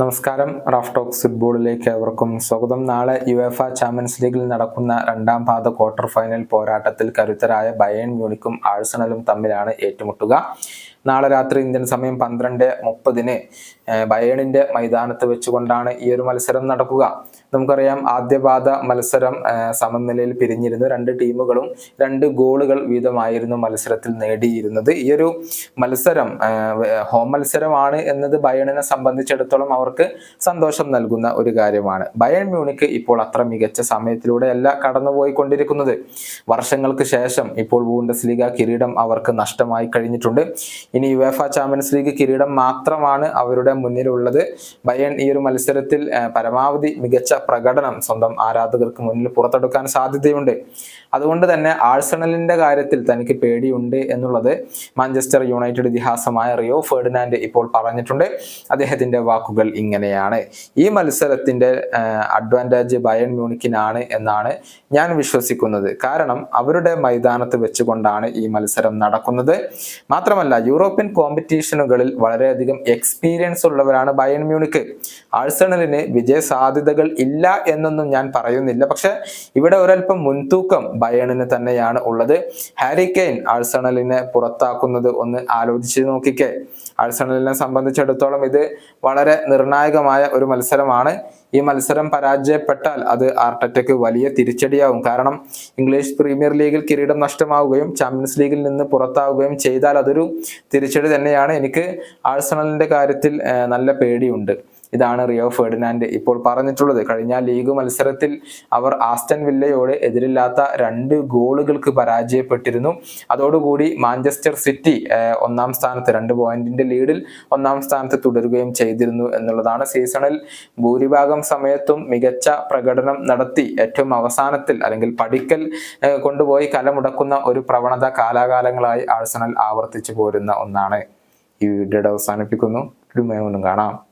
നമസ്കാരം. Raf talks ഫുട്ബോളിലേക്ക് ഏവർക്കും സ്വാഗതം. നാളെ യു എഫ ചാമ്പ്യൻസ് ലീഗിൽ നടക്കുന്ന രണ്ടാം പാദ ക്വാർട്ടർ ഫൈനൽ പോരാട്ടത്തിൽ കരുത്തരായ ബയൺ മ്യൂണിക്കും ആഴ്സണലും തമ്മിലാണ് ഏറ്റുമുട്ടുക. നാളെ രാത്രി ഇന്ത്യൻ സമയം പന്ത്രണ്ട് മുപ്പതിന് ബയേണിന്റെ മൈതാനത്ത് വെച്ചുകൊണ്ടാണ് ഈ ഒരു മത്സരം നടക്കുക. നമുക്കറിയാം ആദ്യപാദ മത്സരം സമനിലയിൽ പിരിഞ്ഞിരുന്നു. രണ്ട് ടീമുകളും രണ്ട് ഗോളുകൾ വീതമായിരുന്നു മത്സരത്തിൽ നേടിയിരുന്നത്. ഈ ഒരു മത്സരം ഹോം മത്സരമാണ് എന്നത് ബയണിനെ സംബന്ധിച്ചിടത്തോളം അവർക്ക് സന്തോഷം നൽകുന്ന ഒരു കാര്യമാണ്. ബയൺ മ്യൂണിക്ക് ഇപ്പോൾ അത്ര മികച്ച സമയത്തിലൂടെയല്ല കടന്നുപോയിക്കൊണ്ടിരിക്കുന്നത്. വർഷങ്ങൾക്ക് ശേഷം ഇപ്പോൾ വൂണ്ടസ് ലീഗ കിരീടം അവർക്ക് നഷ്ടമായി കഴിഞ്ഞിട്ടുണ്ട്. ഇനി യുവേഫ ചാമ്പ്യൻസ് ലീഗ് കിരീടം മാത്രമാണ് അവരുടെ മുന്നിലുള്ളത്. ബയൺ ഈ ഒരു മത്സരത്തിൽ പരമാവധി മികച്ച പ്രകടനം സ്വന്തം ആരാധകർക്ക് മുന്നിൽ പുറത്തെടുക്കാൻ സാധ്യതയുണ്ട്. അതുകൊണ്ട് തന്നെ ആഴ്സണലിന്റെ കാര്യത്തിൽ തനിക്ക് പേടിയുണ്ട് എന്നുള്ളത് മാഞ്ചസ്റ്റർ യുണൈറ്റഡ് ഇതിഹാസമായ റിയോ ഫെർഡിനാൻഡ് ഇപ്പോൾ പറഞ്ഞിട്ടുണ്ട്. അദ്ദേഹത്തിന്റെ വാക്കുകൾ ഇങ്ങനെയാണ്. ഈ മത്സരത്തിന്റെ അഡ്വാന്റേജ് ബയൺ മ്യൂണിക്കിനാണ് എന്നാണ് ഞാൻ വിശ്വസിക്കുന്നത്. കാരണം അവരുടെ മൈതാനത്ത് വെച്ചുകൊണ്ടാണ് ഈ മത്സരം നടക്കുന്നത്. മാത്രമല്ല യൂറോപ്യൻ കോമ്പറ്റീഷനുകളിൽ വളരെയധികം എക്സ്പീരിയൻസ് ഉള്ളവരാണ് ബയൺ മ്യൂണിക്ക് ആഴ്സണലിന് വിജയ സാധ്യതകൾ ഇല്ല എന്നൊന്നും ഞാൻ പറയുന്നില്ല. പക്ഷെ ഇവിടെ ഒരല്പം മുൻതൂക്കം ബയണിന് തന്നെയാണ് ഉള്ളത്. ഹാരി കെയ്ൻ ആഴ്സണലിനെ പുറത്താക്കുന്നത് ഒന്ന് ആലോചിച്ച് നോക്കിക്കേ. ആഴ്സണലിനെ സംബന്ധിച്ചിടത്തോളം ഇത് വളരെ നിർണായകമായ ഒരു മത്സരമാണ്. ഈ മത്സരം പരാജയപ്പെട്ടാൽ അത് ആർട്ടറ്റയ്ക്ക് വലിയ തിരിച്ചടിയാവും. കാരണം ഇംഗ്ലീഷ് പ്രീമിയർ ലീഗിൽ കിരീടം നഷ്ടമാവുകയും ചാമ്പ്യൻസ് ലീഗിൽ നിന്ന് പുറത്താവുകയും ചെയ്താൽ അതൊരു തിരിച്ചടി തന്നെയാണ്. എനിക്ക് ആഴ്സണലിന്റെ കാര്യത്തിൽ നല്ല പേടിയുണ്ട്. ഇതാണ് റിയോ ഫെർഡിനാൻഡ് ഇപ്പോൾ പറഞ്ഞിട്ടുള്ളത്. കഴിഞ്ഞ ലീഗ് മത്സരത്തിൽ അവർ ആസ്റ്റൻ വില്ലയോട് എതിരില്ലാത്ത രണ്ട് ഗോളുകൾക്ക് പരാജയപ്പെട്ടിരുന്നു. അതോടുകൂടി മാഞ്ചസ്റ്റർ സിറ്റി ഒന്നാം സ്ഥാനത്ത് രണ്ട് പോയിന്റിന്റെ ലീഡിൽ ഒന്നാം സ്ഥാനത്ത് തുടരുകയും ചെയ്തിരുന്നു എന്നുള്ളതാണ് സീസണിൽ ഭൂരിഭാഗം സമയത്തും മികച്ച പ്രകടനം നടത്തി ഏറ്റവും അവസാനത്തിൽ അല്ലെങ്കിൽ പഠിക്കൽ കൊണ്ടുപോയി കലമുടക്കുന്ന ഒരു പ്രവണത കാലാകാലങ്ങളായി ആഴ്സണൽ ആവർത്തിച്ചു പോരുന്ന ഒന്നാണ്. ഈ വീഡിയോ അവസാനിപ്പിക്കുന്നു. വീണ്ടും കാണാം.